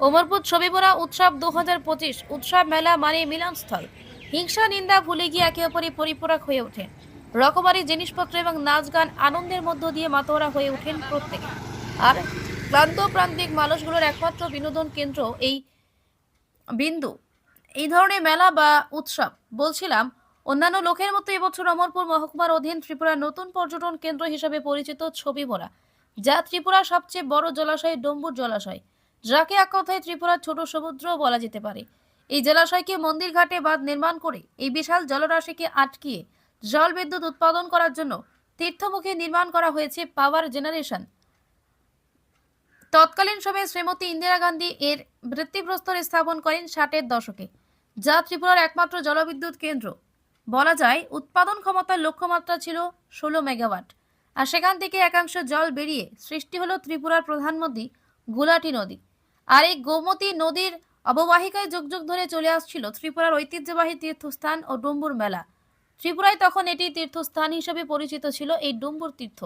ওমরপুর ছবিমোড়া উৎসব দু হাজার পঁচিশ উৎসব মেলা মানে মিলনস্থল। হিংসা, নিন্দা, ভুলে গিয়ে একে অপরে পরিপূরক হয়ে ওঠেন রকমারি জিনিসপত্র এবং নাচ গান আনন্দের মধ্য দিয়ে মাতোয়ারা হয়ে ওঠেন প্রত্যেকে। আর ক্লান্ত প্রান্তিক মানুষগুলোর একমাত্র বিনোদন কেন্দ্র এই বিন্দু। এই ধরনের মেলা বা উৎসব, বলছিলাম, অন্যান্য লোকের মতো এবছর অমরপুর মহকুমার অধীন ত্রিপুরার নতুন পর্যটন কেন্দ্র হিসেবে পরিচিত ছবিমোড়া যা ত্রিপুরার সবচেয়ে বড় জলাশয় ডম্বুর জলাশয়। যাকে এক কথায় ত্রিপুরার ছোট সমুদ্র বলা যেতে পারে। এই জলাশয়কে মন্দির ঘাটে বাঁধ নির্মাণ করে এই বিশাল জলরাশিকে আটকিয়ে জল বিদ্যুৎ উৎপাদন করার জন্য তীর্থমুখে নির্মাণ করা হয়েছে পাওয়ার জেনারেশন। তৎকালীন সময়ে শ্রীমতী ইন্দিরা গান্ধী এর ভিত্তিপ্রস্তর স্থাপন করেন ষাটের দশকে, যা ত্রিপুরার একমাত্র জলবিদ্যুৎ কেন্দ্র। বলা যায়, উৎপাদন ক্ষমতার লক্ষ্যমাত্রা ছিল ষোলো মেগাওয়াট, আর সেখান থেকে একাংশ জল বেরিয়ে সৃষ্টি হলো ত্রিপুরার প্রধানমন্ত্রী গুলাটি নদী। আর এই গোমতী নদীর অববাহিকায় যুগ যুগ ধরে চলে আসছিল ত্রিপুরার ঐতিহ্যবাহী তীর্থস্থান ও ডুম্বুর মেলা। ত্রিপুরায় তখন এটি তীর্থস্থান হিসেবে পরিচিত ছিল এই ডুম্বুর তীর্থ।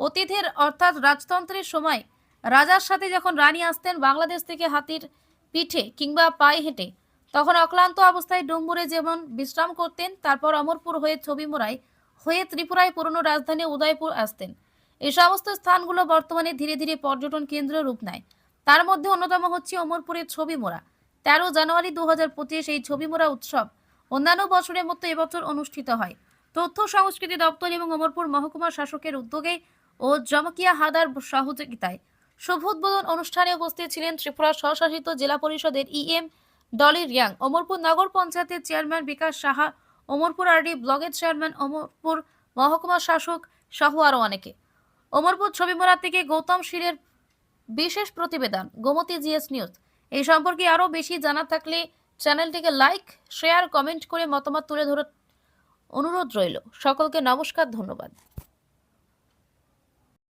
অতীতের অর্থাৎ রাজতন্ত্রের সময় রাজার সাথে যখন রানী আসতেন বাংলাদেশ থেকে হাতির পিঠে কিংবা পায়ে হেঁটে, তখন অক্লান্ত অবস্থায় ডুম্বুরে যেমন বিশ্রাম করতেন, তারপর অমরপুর হয়ে ছবিমোড়ায় হয়ে ত্রিপুরায় পুরনো রাজধানী উদয়পুর আসতেন। এই সমস্ত স্থানগুলো বর্তমানে ধীরে ধীরে পর্যটন কেন্দ্র রূপ নেয়। তার মধ্যে অন্যতম হচ্ছে অমরপুরের ছবিমোড়া তেরো জানুয়ারি দু হাজার পঁচিশ এই ছবিমোড়া উৎসব অন্যান্য বছরের মতো এবছর অনুষ্ঠিত হয়। তথ্য সংস্কৃতি দপ্তর এবং অমরপুর মহকুমা শাসকের উদ্যোগে ও জমকিয়া হাদার সহযোগিতায় শুভ উদ্বোধন অনুষ্ঠানে উপস্থিত ছিলেন ত্রিপুরা স্বশাসিত জেলা পরিষদের ইএম ডলি রিয়াং, অমরপুর নগর পঞ্চায়েতের চেয়ারম্যান বিকাশ সাহা, অমরপুর আরডি ব্লগের চেয়ারম্যান অমরপুর মহকুমা শাসক সহ আরও অনেকে। অমরপুর ছবিমোড়া থেকে গৌতম শিরের বিশেষ প্রতিবেদন, গোমতী জিএস নিউজ। এই সম্পর্কে আরও বেশি জানা থাকলে চ্যানেলটিকে লাইক, শেয়ার, কমেন্ট করে মতামত তুলে ধরার অনুরোধ রইল। সকলকে নমস্কার, ধন্যবাদ।